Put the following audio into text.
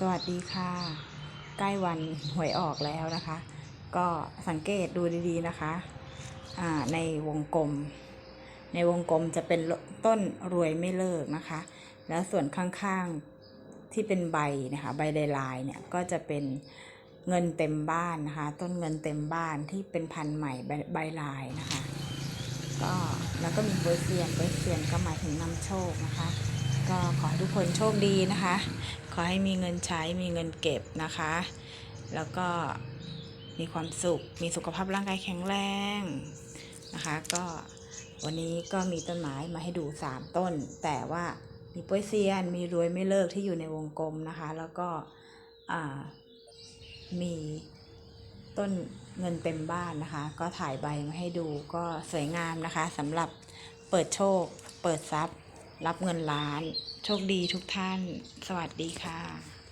สวัสดีค่ะ ใกล้วันหวยออกแล้วนะคะ ก็สังเกตดูดีๆนะคะอ่าในวงกลม ในวงกลมจะเป็นต้นรวยไม่เลิกนะคะ แล้วส่วนข้างๆที่เป็นใบนะคะใบลายเนี่ยก็จะเป็นเงินเต็มบ้านนะคะ ต้นเงินเต็มบ้านที่เป็นพันธุ์ใหม่ใบใบลายนะคะ ก็แล้วก็มีเบอร์เซียนเบอร์เซียนก็หมายถึงนำโชคนะคะ ก็ขอทุกคนโชคดีนะคะ ขอให้มีเงินใช้มีเงินเก็บนะคะ แล้วก็มีความสุข มีสุขภาพร่างกายแข็งแรงนะคะ ก็วันนี้ก็มีต้นไม้มาให้ดู 3 ต้น แต่ว่ามีป้วยเซียน มีรวยไม่เลิกที่อยู่ในวงกลมนะคะ แล้วก็มีต้นเงินเต็มบ้านนะคะ ก็ถ่ายใบมาให้ดูก็สวยงามนะคะสำหรับเปิดโชค เปิดทรัพย์ รับเงินล้าน โชคดีทุกท่าน สวัสดีค่ะ